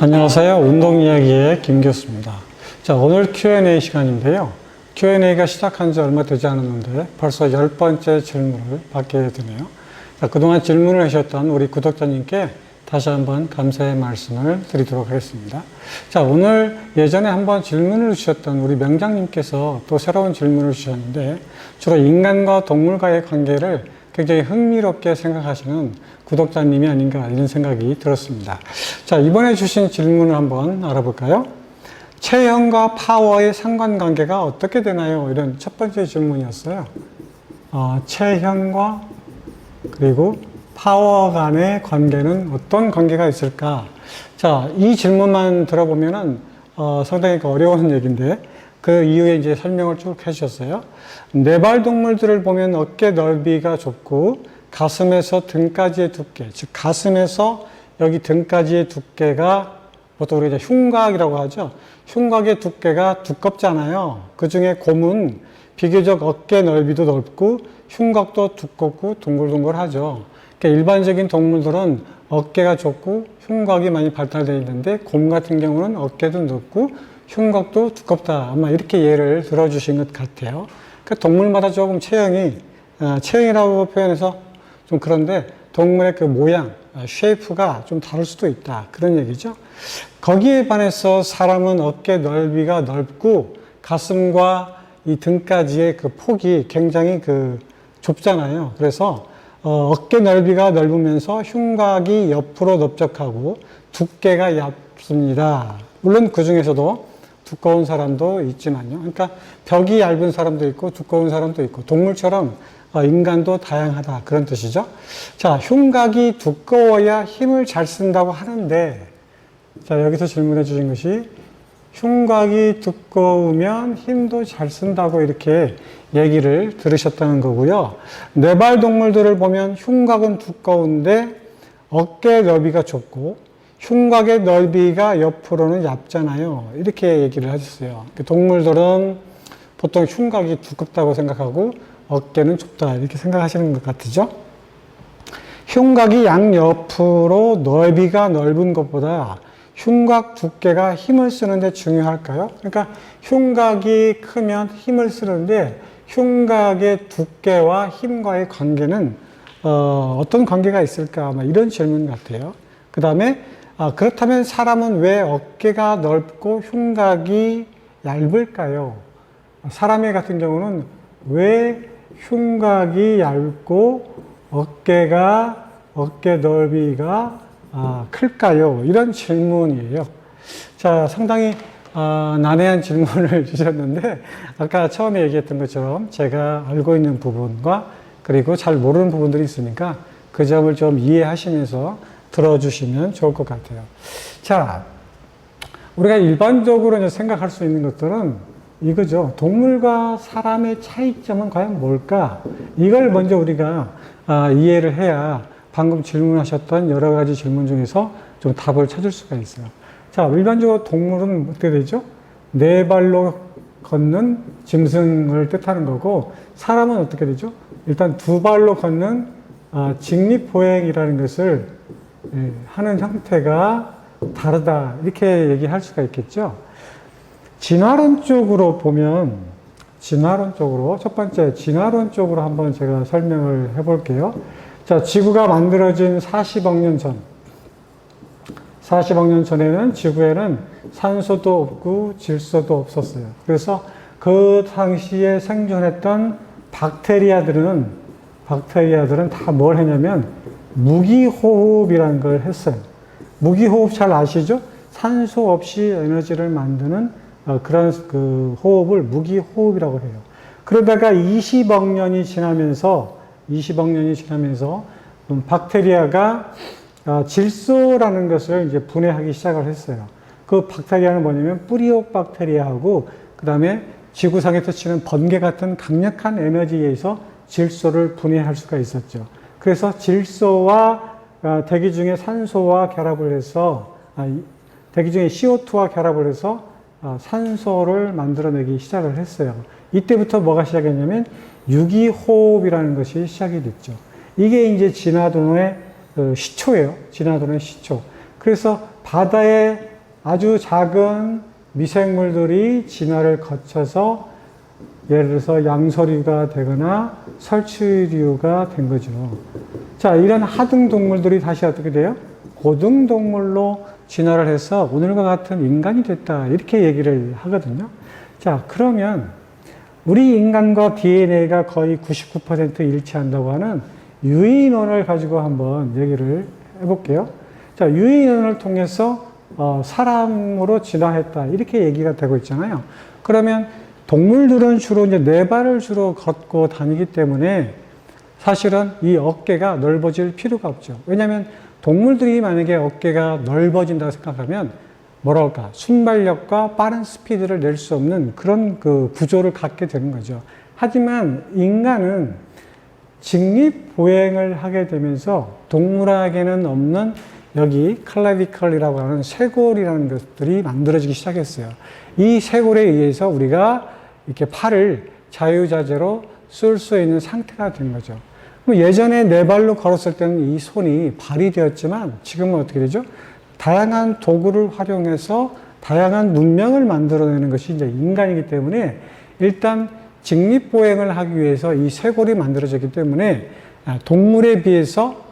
안녕하세요. 운동 이야기의 김 교수입니다. 자, 오늘 Q&A 시간인데요. Q&A가 시작한 지 얼마 되지 않았는데 벌써 열 번째 질문을 받게 되네요. 자, 그동안 질문을 하셨던 우리 구독자님께 다시 한번 감사의 말씀을 드리도록 하겠습니다. 자, 오늘 예전에 한번 질문을 주셨던 우리 명장님께서 또 새로운 질문을 주셨는데 주로 인간과 동물과의 관계를 굉장히 흥미롭게 생각하시는 구독자님이 아닌가 이런 생각이 들었습니다. 자, 이번에 주신 질문을 한번 알아볼까요? 체형과 파워의 상관관계가 어떻게 되나요? 이런 첫 번째 질문이었어요. 어, 체형과 그리고 파워 간의 관계는 어떤 관계가 있을까? 자, 이 질문만 들어보면은 어, 상당히 어려운 얘기인데 그 이후에 이제 설명을 쭉 해주셨어요. 네발 동물들을 보면 어깨 넓이가 좁고 가슴에서 등까지의 두께, 즉 가슴에서 여기 등까지의 두께가 보통 우리가 흉곽이라고 하죠. 흉곽의 두께가 두껍잖아요. 그 중에 곰은 비교적 어깨 넓이도 넓고 흉곽도 두껍고 둥글둥글하죠. 그러니까 일반적인 동물들은 어깨가 좁고 흉곽이 많이 발달되어 있는데 곰 같은 경우는 어깨도 넓고 흉곽도 두껍다. 아마 이렇게 예를 들어주신 것 같아요. 그 동물마다 조금 체형이 어, 체형이라고 표현해서 좀 그런데 동물의 그 모양, 쉐이프가 좀 다를 수도 있다. 그런 얘기죠. 거기에 반해서 사람은 어깨 넓이가 넓고 가슴과 이 등까지의 그 폭이 굉장히 그 좁잖아요. 그래서 어, 어깨 넓이가 넓으면서 흉곽이 옆으로 넓적하고 두께가 얇습니다. 물론 그 중에서도 두꺼운 사람도 있지만요. 그러니까 벽이 얇은 사람도 있고 두꺼운 사람도 있고 동물처럼 어, 인간도 다양하다 그런 뜻이죠. 자, 흉곽이 두꺼워야 힘을 잘 쓴다고 하는데 자, 여기서 질문해 주신 것이 흉곽이 두꺼우면 힘도 잘 쓴다고 이렇게 얘기를 들으셨다는 거고요. 네발 동물들을 보면 흉곽은 두꺼운데 어깨 넓이가 좁고 흉곽의 넓이가 옆으로는 얇잖아요. 이렇게 얘기를 하셨어요. 동물들은 보통 흉곽이 두껍다고 생각하고 어깨는 좁다 이렇게 생각하시는 것 같으죠? 흉곽이 양옆으로 넓이가 넓은 것보다 흉곽 두께가 힘을 쓰는데 중요할까요? 그러니까 흉곽이 크면 힘을 쓰는데 흉곽의 두께와 힘과의 관계는 어, 떤 관계가 있을까? 이런 질문 같아요. 그 다음에 아, 그렇다면 사람은 왜 어깨가 넓고 흉곽이 얇을까요? 사람의 같은 경우는 왜 흉곽이 얇고 어깨가 어깨 넓이가 아, 클까요? 이런 질문이에요. 자, 상당히 아, 난해한 질문을 주셨는데 아까 처음에 얘기했던 것처럼 제가 알고 있는 부분과 그리고 잘 모르는 부분들이 있으니까 그 점을 좀 이해하시면서 들어주시면 좋을 것 같아요. 자, 우리가 일반적으로 이제 생각할 수 있는 것들은 이거죠. 동물과 사람의 차이점은 과연 뭘까? 이걸 먼저 우리가 아, 이해를 해야 방금 질문하셨던 여러 가지 질문 중에서 좀 답을 찾을 수가 있어요. 자, 일반적으로 동물은 어떻게 되죠? 네 발로 걷는 짐승을 뜻하는 거고, 사람은 어떻게 되죠? 일단 두 발로 걷는 아, 직립보행이라는 것을 예, 하는 형태가 다르다. 이렇게 얘기할 수가 있겠죠. 진화론 쪽으로 보면, 진화론 쪽으로, 첫 번째, 진화론 쪽으로 한번 제가 설명을 해볼게요. 자, 지구가 만들어진 40억 년 전. 40억 년 전에는 지구에는 산소도 없고 질소도 없었어요. 그래서 그 당시에 생존했던 박테리아들은, 박테리아들은 다 뭘 했냐면 무기호흡이라는 걸 했어요. 무기호흡 잘 아시죠? 산소 없이 에너지를 만드는 어, 그런 그 호흡을 무기호흡이라고 해요. 그러다가 20억 년이 지나면서 20억 년이 지나면서 음, 박테리아가 어, 질소라는 것을 이제 분해하기 시작을 했어요. 그 박테리아는 뭐냐면 뿌리옥 박테리아하고 그 다음에 지구상에서 치는 번개 같은 강력한 에너지에 의해서 질소를 분해할 수가 있었죠. 그래서 질소와 어, 대기 중에 산소와 결합을 해서 아, 대기 중에 CO2와 결합을 해서 어, 산소를 만들어내기 시작을 했어요. 이때부터 뭐가 시작했냐면 유기호흡이라는 것이 시작이 됐죠. 이게 이제 진화론의 어, 시초예요. 진화론의 시초. 그래서 바다에 아주 작은 미생물들이 진화를 거쳐서 예를 들어서 양서류가 되거나 설치류가 된 거죠. 자, 이런 하등 동물들이 다시 어떻게 돼요? 고등 동물로 진화를 해서 오늘과 같은 인간이 됐다. 이렇게 얘기를 하거든요. 자, 그러면 우리 인간과 DNA가 거의 99% 일치한다고 하는 유인원을 가지고 한번 얘기를 해볼게요. 자, 유인원을 통해서 어, 사람으로 진화했다. 이렇게 얘기가 되고 있잖아요. 그러면 동물들은 주로 이제 네 발을 주로 걷고 다니기 때문에 사실은 이 어깨가 넓어질 필요가 없죠. 왜냐하면 동물들이 만약에 어깨가 넓어진다고 생각하면 뭐랄까 순발력과 빠른 스피드를 낼 수 없는 그런 그 구조를 갖게 되는 거죠. 하지만 인간은 직립 보행을 하게 되면서 동물에게는 없는 여기 클라비컬이라고 하는 쇄골이라는 것들이 만들어지기 시작했어요. 이 쇄골에 의해서 우리가 이렇게 팔을 자유자재로 쓸 수 있는 상태가 된 거죠. 예전에 네 발로 걸었을 때는 이 손이 발이 되었지만 지금은 어떻게 되죠? 다양한 도구를 활용해서 다양한 문명을 만들어내는 것이 이제 인간이기 때문에 일단 직립보행을 하기 위해서 이 쇄골이 만들어졌기 때문에 아, 동물에 비해서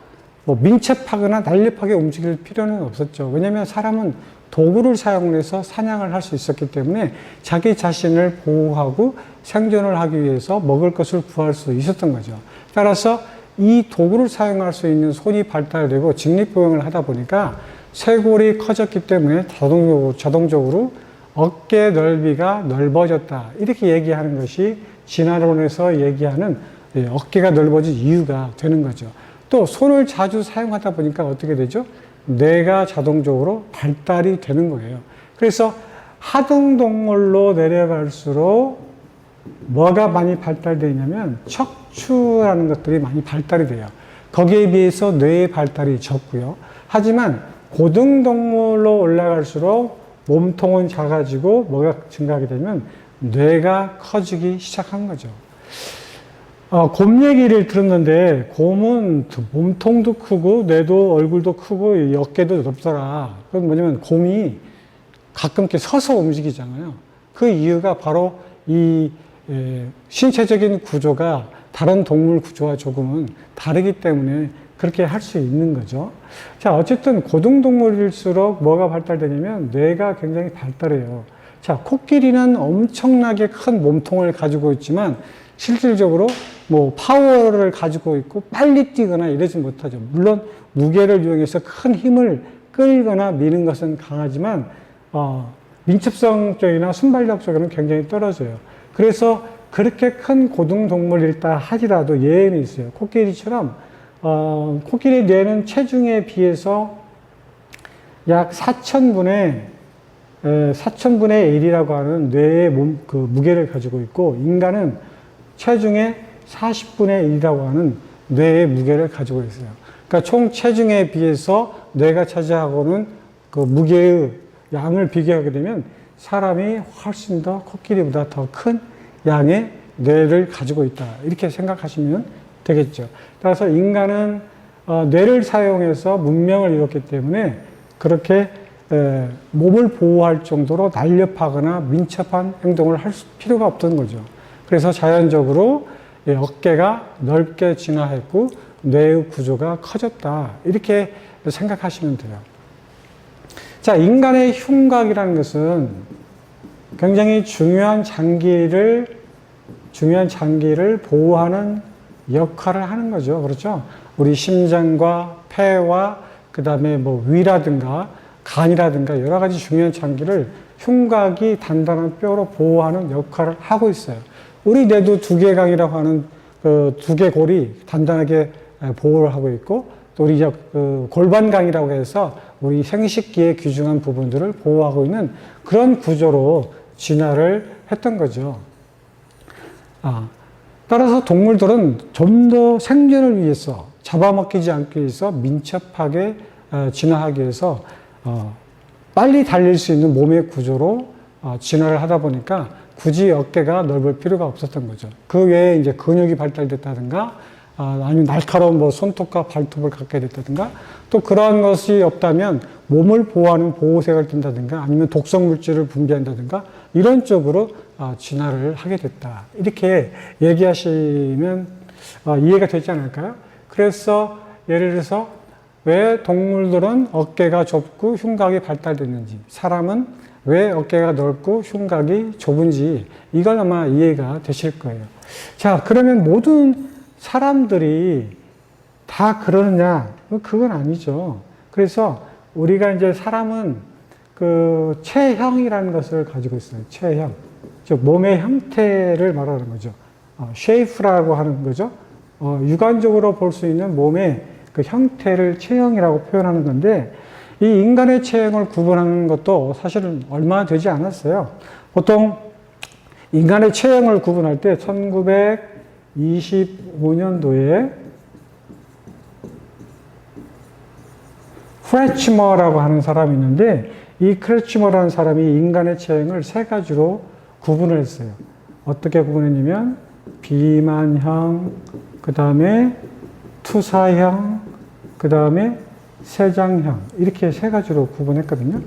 뭐 민첩하거나 날렵하게 움직일 필요는 없었죠. 왜냐하면 사람은 도구를 사용해서 사냥을 할 수 있었기 때문에 자기 자신을 보호하고 생존을 하기 위해서 먹을 것을 구할 수 있었던 거죠. 따라서 이 도구를 사용할 수 있는 손이 발달되고 직립보행을 하다 보니까 쇄골이 커졌기 때문에 자동적으로, 자동적으로 어깨 넓이가 넓어졌다. 이렇게 얘기하는 것이 진화론에서 얘기하는 예, 어깨가 넓어진 이유가 되는 거죠. 또 손을 자주 사용하다 보니까 어떻게 되죠? 뇌가 자동적으로 발달이 되는 거예요. 그래서 하등 동물로 내려갈수록 뭐가 많이 발달되냐면 척추라는 것들이 많이 발달이 돼요. 거기에 비해서 뇌의 발달이 적고요. 하지만 고등 동물로 올라갈수록 몸통은 작아지고 뭐가 증가하게 되면 뇌가 커지기 시작한 거죠. 어, 곰 얘기를 들었는데 곰은 몸통도 크고 뇌도 얼굴도 크고 어깨도 넓더라. 그건 뭐냐면 곰이 가끔 이렇게 서서 움직이잖아요. 그 이유가 바로 이 에, 신체적인 구조가 다른 동물 구조와 조금은 다르기 때문에 그렇게 할 수 있는 거죠. 자, 어쨌든 고등동물일수록 뭐가 발달되냐면 뇌가 굉장히 발달해요. 자, 코끼리는 엄청나게 큰 몸통을 가지고 있지만 실질적으로 뭐 파워를 가지고 있고 빨리 뛰거나 이러지 못하죠. 물론 무게를 이용해서 큰 힘을 끌거나 미는 것은 강하지만 어, 민첩성적이나 순발력 적으로는 굉장히 떨어져요. 그래서 그렇게 큰 고등동물일다 하지라도 예외는 있어요. 코끼리처럼 어, 코끼리 뇌는 체중에 비해서 약 4천분의 4천분의 1이라고 하는 뇌의 몸, 그 무게를 가지고 있고 인간은 체중의 40분의 1이라고 하는 뇌의 무게를 가지고 있어요. 그러니까 총 체중에 비해서 뇌가 차지하고는 그 무게의 양을 비교하게 되면 사람이 훨씬 더 코끼리보다 더 큰 양의 뇌를 가지고 있다. 이렇게 생각하시면 되겠죠. 따라서 인간은 어, 뇌를 사용해서 문명을 이뤘기 때문에 그렇게 에, 몸을 보호할 정도로 날렵하거나 민첩한 행동을 할 필요가 없던 거죠. 그래서 자연적으로 예, 어깨가 넓게 진화했고 뇌의 구조가 커졌다. 이렇게 생각하시면 돼요. 자, 인간의 흉곽이라는 것은 굉장히 중요한 장기를 중요한 장기를 보호하는 역할을 하는 거죠. 그렇죠? 우리 심장과 폐와 그다음에 뭐 위라든가 간이라든가 여러 가지 중요한 장기를 흉곽이 단단한 뼈로 보호하는 역할을 하고 있어요. 우리 뇌도 두개강이라고 하는 그 두개 골이 단단하게 보호를 하고 있고 또 우리 그 골반강이라고 해서 우리 생식기의 귀중한 부분들을 보호하고 있는 그런 구조로 진화를 했던 거죠. 아, 따라서 동물들은 좀 더 생존을 위해서 잡아먹히지 않기 위해서 민첩하게 어, 진화하기 위해서 어, 빨리 달릴 수 있는 몸의 구조로 어, 진화를 하다 보니까 굳이 어깨가 넓을 필요가 없었던 거죠. 그 외에 이제 근육이 발달됐다든가 아, 아니면 날카로운 뭐 손톱과 발톱을 갖게 됐다든가 또 그러한 것이 없다면 몸을 보호하는 보호색을 띈다든가 아니면 독성 물질을 분비한다든가 이런 쪽으로 아, 진화를 하게 됐다. 이렇게 얘기하시면 아, 이해가 되지 않을까요? 그래서 예를 들어서 왜 동물들은 어깨가 좁고 흉곽이 발달됐는지, 사람은 왜 어깨가 넓고 흉곽이 좁은지 이걸 아마 이해가 되실 거예요. 자, 그러면 모든 사람들이 다 그러느냐? 그건 아니죠. 그래서 우리가 이제 사람은 그 체형이라는 것을 가지고 있어요. 체형. 즉, 몸의 형태를 말하는 거죠. 어, 쉐이프라고 하는 거죠. 어, 육안적으로 볼 수 있는 몸의 그 형태를 체형이라고 표현하는 건데, 이 인간의 체형을 구분하는 것도 사실은 얼마 되지 않았어요. 보통 인간의 체형을 구분할 때 1925년도에 크레치머라고 하는 사람이 있는데 이 크레치머라는 사람이 인간의 체형을 세 가지로 구분을 했어요. 어떻게 구분했냐면 비만형, 그 다음에 투사형, 그 다음에 세장형 이렇게 세 가지로 구분했거든요.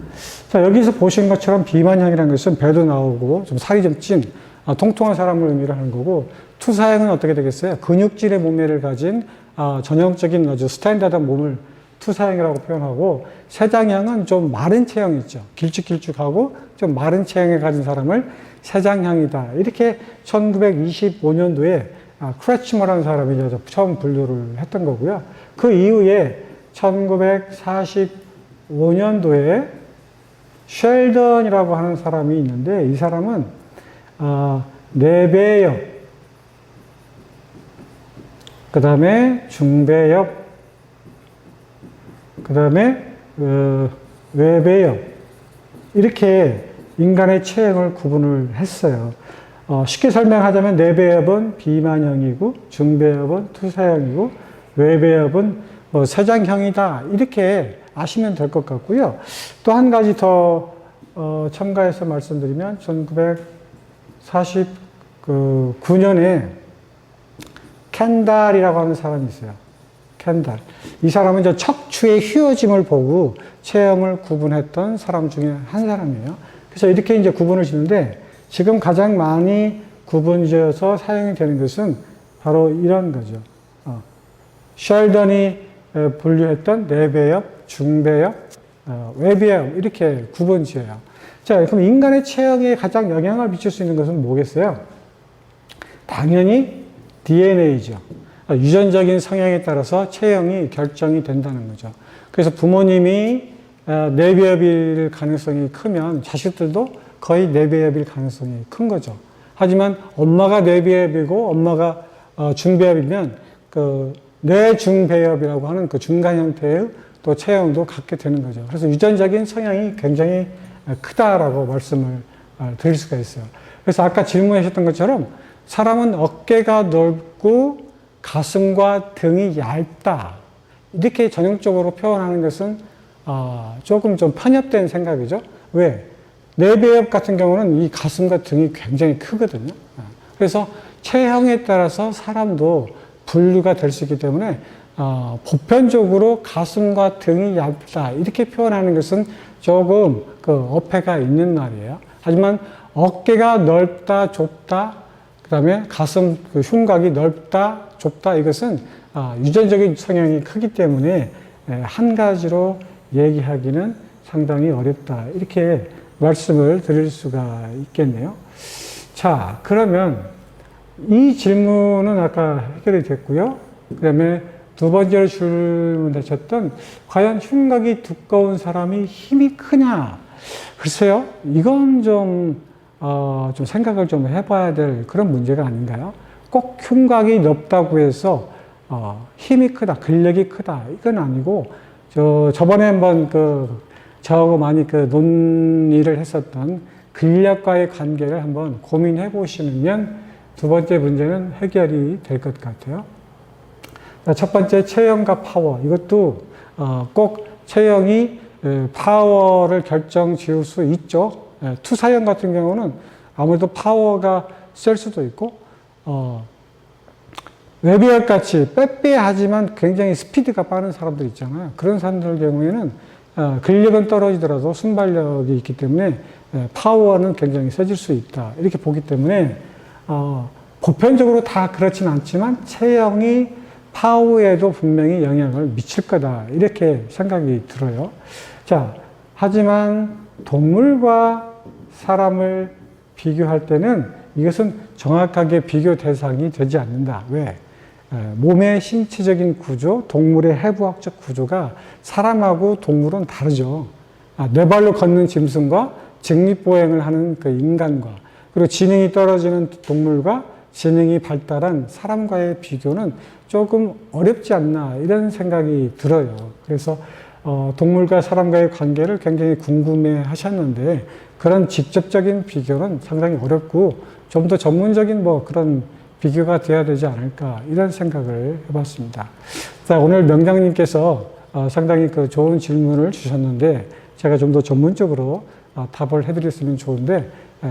자 여기서 보신 것처럼 비만형이라는 것은 배도 나오고 좀 살이 좀찐 아, 통통한 사람을 의미를 하는 거고 투사형은 어떻게 되겠어요? 근육질의 몸매를 가진 아, 전형적인 아주 스탠다드한 몸을 투사형이라고 표현하고 세장형은 좀 마른 체형이죠. 길쭉길쭉하고 좀 마른 체형을 가진 사람을 세장형이다. 이렇게 1925년도에 아, 크레치머라는 사람이 처음 분류를 했던 거고요. 그 이후에 1945년도에 쉘던이라고 하는 사람이 있는데 이 사람은 어, 내배엽, 그 다음에 중배엽, 그 다음에 어, 외배엽 이렇게 인간의 체형을 구분을 했어요. 어, 쉽게 설명하자면 내배엽은 비만형이고 중배엽은 투사형이고 외배엽은 뭐 세장형이다 이렇게 아시면 될 것 같고요. 또 한 가지 더 어, 첨가해서 말씀드리면 1949년에 캔달이라고 하는 사람이 있어요. 캔달. 이 사람은 이제 척추의 휘어짐을 보고 체형을 구분했던 사람 중에 한 사람이에요. 그래서 이렇게 이제 구분을 짓는데 지금 가장 많이 구분지어서 사용이 되는 것은 바로 이런 거죠. 어, 셜던이 분류했던 내배엽, 중배엽, 어, 외배엽 이렇게 구분지어요. 자, 그럼 인간의 체형에 가장 영향을 미칠 수 있는 것은 뭐겠어요? 당연히 DNA죠. 어, 유전적인 성향에 따라서 체형이 결정이 된다는 거죠. 그래서 부모님이 어, 내배엽일 가능성이 크면 자식들도 거의 내배엽일 가능성이 큰 거죠. 하지만 엄마가 내배엽이고 엄마가 중배엽이면 그 뇌중배엽이라고 하는 그 중간 형태의 또 체형도 갖게 되는 거죠. 그래서 유전적인 성향이 굉장히 크다라고 말씀을 드릴 수가 있어요. 그래서 아까 질문하셨던 것처럼 사람은 어깨가 넓고 가슴과 등이 얇다. 이렇게 전형적으로 표현하는 것은 조금 좀 편협된 생각이죠. 왜? 뇌배엽 같은 경우는 이 가슴과 등이 굉장히 크거든요. 그래서 체형에 따라서 사람도 분류가 될 수 있기 때문에 어, 보편적으로 가슴과 등이 얇다 이렇게 표현하는 것은 조금 그 어폐가 있는 말이에요. 하지만 어깨가 넓다 좁다 그다음에 가슴 그 흉곽이 넓다 좁다 이것은 어, 유전적인 성향이 크기 때문에 한 가지로 얘기하기는 상당히 어렵다 이렇게 말씀을 드릴 수가 있겠네요. 자 그러면 이 질문은 아까 해결이 됐고요. 그 다음에 두 번째로 질문하셨던 과연 흉곽이 두꺼운 사람이 힘이 크냐? 글쎄요, 이건 좀, 어, 좀 생각을 좀 해봐야 될 그런 문제가 아닌가요? 꼭 흉곽이 넓다고 해서 어, 힘이 크다, 근력이 크다, 이건 아니고, 저, 저번에 한번 그, 저하고 많이 그 논의를 했었던 근력과의 관계를 한번 고민해 보시면 두 번째 문제는 해결이 될 것 같아요. 첫 번째 체형과 파워. 이것도 어, 꼭 체형이 파워를 결정 지을 수 있죠. 투사형 같은 경우는 아무래도 파워가 셀 수도 있고, 어, 외비약 같이 빼빼하지만 굉장히 스피드가 빠른 사람들 있잖아요. 그런 사람들 경우에는 어, 근력은 떨어지더라도 순발력이 있기 때문에 예, 파워는 굉장히 세질 수 있다. 이렇게 보기 때문에 어, 보편적으로 다 그렇진 않지만 체형이 파워에도 분명히 영향을 미칠 거다. 이렇게 생각이 들어요. 자, 하지만 동물과 사람을 비교할 때는 이것은 정확하게 비교 대상이 되지 않는다. 왜? 에, 몸의 신체적인 구조, 동물의 해부학적 구조가 사람하고 동물은 다르죠. 아, 네 발로 걷는 짐승과 직립보행을 하는 그 인간과 그리고 지능이 떨어지는 동물과 지능이 발달한 사람과의 비교는 조금 어렵지 않나 이런 생각이 들어요. 그래서 어, 동물과 사람과의 관계를 굉장히 궁금해 하셨는데 그런 직접적인 비교는 상당히 어렵고 좀 더 전문적인 뭐 그런 비교가 돼야 되지 않을까 이런 생각을 해봤습니다. 자, 오늘 명장님께서 어, 상당히 그 좋은 질문을 주셨는데 제가 좀 더 전문적으로 어, 답을 해드렸으면 좋은데 에,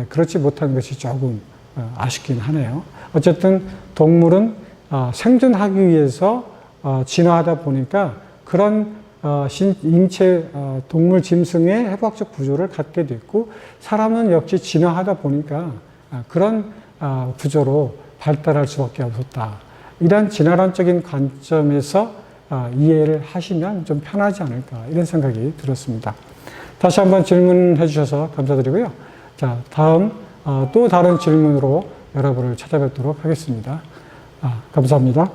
그렇지 못한 것이 조금 어, 아쉽긴 하네요. 어쨌든 동물은 어, 생존하기 위해서 어, 진화하다 보니까 그런 인체 어, 동물 짐승의 해부학적 구조를 갖게 됐고 사람은 역시 진화하다 보니까 아, 그런 아, 구조로 발달할 수밖에 없었다. 이런 진화론적인 관점에서 아, 이해를 하시면 좀 편하지 않을까 이런 생각이 들었습니다. 다시 한번 질문해 주셔서 감사드리고요. 자, 다음 어, 또 다른 질문으로 여러분을 찾아뵙도록 하겠습니다. 아, 감사합니다.